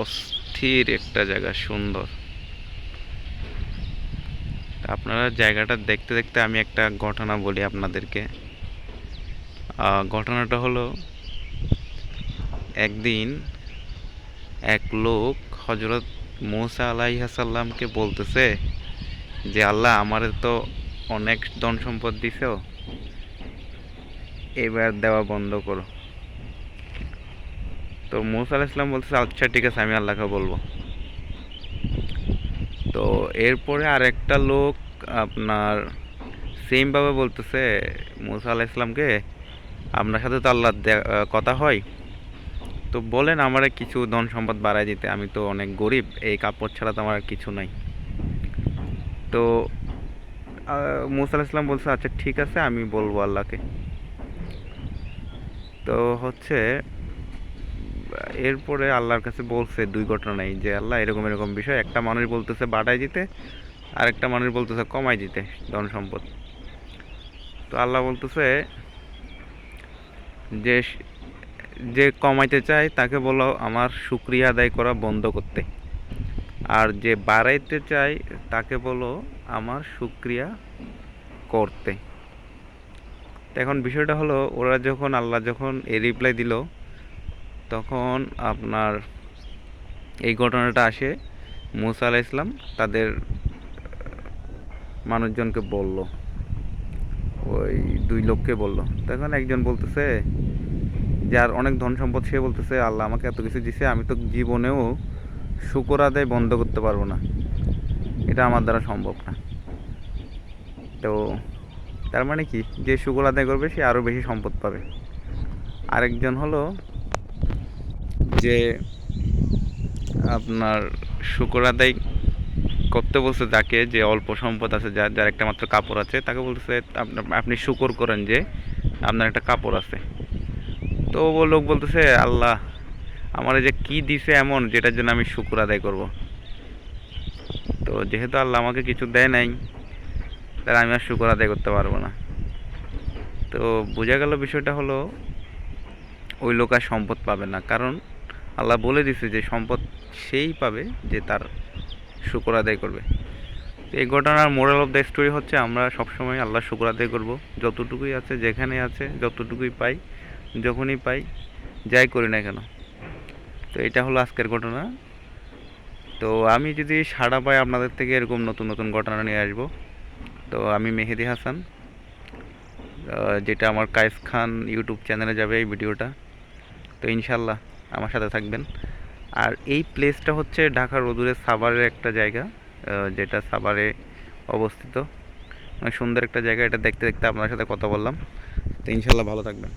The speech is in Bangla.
অস্থির একটা জায়গা, সুন্দর। আপনারা জায়গাটা দেখতে দেখতে আমি একটা ঘটনা বলি আপনাদেরকে। ঘটনাটা হলো, একদিন এক লোক হজরত মৌসা আলাইহাসাল্লামকে বলতেছে যে, আল্লাহ, আমার তো অনেক ধন সম্পদ দিছো, এবার দেওয়া বন্ধ করো। তো মৌসা আলাহ ইসলাম বলতেছে আচ্ছা ঠিক আছে, আমি আল্লাহকে বলব। তো এরপরে আরেকটা লোক আপনার সেমভাবে বলতেছে, মুসা আলাহ ইসলামকে আপনার সাথে তো আল্লাহ কথা হয়। তো বলেন, আমার কিছু ধন সম্পদ বাড়ায় দিতে, আমি তো অনেক গরিব, এই কাপড় ছাড়া তো আমার আর কিছু নাই। তো মুসা ইসলাম বলছে আচ্ছা ঠিক আছে, আমি বলব আল্লাহকে। তো হচ্ছে এরপরে আল্লাহর কাছে বলছে, দুই ঘটনাই যে আল্লাহ এরকম এরকম বিষয়, একটা মানুষ বলতেছে বাড়াই দিতে আর একটা মানুষ বলতেছে কমাই দিতে, ধন সম্পদ। তো আল্লাহ বলতেছে, যে যে কমাইতে চায় তাকে বলো, আমার শুক্রিয়া আদায় করা বন্ধ করতে। আর যে বাড়াইতে চায় তাকে বলো, আমার শুক্রিয়া করতে। এখন বিষয়টা হলো, ওরা যখন, আল্লাহ যখন এই রিপ্লাই দিল তখন আপনার এই ঘটনাটা আসে, মুসা আলাহ ইসলাম তাদের, মানুষজনকে বলল, ওই দুই লোককে বলল। তখন একজন বলতেছে, যার অনেক ধন সম্পদ, সে বলতেছে, আল্লাহ আমাকে এত কিছু দিছে, আমি তো জীবনেও শুকর আদায় বন্ধ করতে পারব না। এটা আমার দ্বারা সম্ভব না। তো তার মানে কি? যে শুকর আদায় করবে, সে আরও বেশি সম্পদ পাবে। আরেকজন হলো যে আপনার শুকর আদায় করতে বলছে যাকে, যে অল্প সম্পদ আছে যার যার একটা মাত্র কাপড় আছে, তাকে বলছে আপনি শুকর করেন যে আপনার একটা কাপড় আছে। তো ও লোক বলতেছে, আল্লাহ, আমার যে কি দিছে এমন, যেটার জন্য আমি শুকর আদায় করব? তো যেহেতু আল্লাহ আমাকে কিছু দেয় নাই, তাহলে আমি আর শুকর আদায় করতে পারব না। তো বোঝা গেল বিষয়টা হলো, ওই লোক আর সম্পদ পাবে না। কারণ আল্লাহ বলে দিছে যে সম্পদ সেই পাবে যে তার শুকর আদায় করবে। এই ঘটনার মোরাল অফ দ্য স্টোরি হচ্ছে আমরা সবসময় আল্লাহ শুকর আদায় করব। যতটুকুই আছে, যেখানে আছে, যতটুকুই পাই, যখনই পাই, যাই করি না কেন। তো এটা হলো আজকের ঘটনা। তো আমি যদি সাড়া পাই, আপনাদের থেকে এরকম নতুন নতুন ঘটনা নিয়ে আসব। তো আমি মেহেদি হাসান। যেটা আমার কায়েস খান ইউটিউব চ্যানেলে যাবে এই ভিডিওটা। তো ইনশাল্লাহ আমার সাথে থাকবেন। আর এই প্লেসটা হচ্ছে ঢাকার রোদুরের সাভারের একটা জায়গা যেটা সাভারে অবস্থিত। সুন্দর একটা জায়গা, এটা দেখতে দেখতে আপনার সাথে কথা বললাম। তো ইনশাল্লাহ ভালো থাকবেন।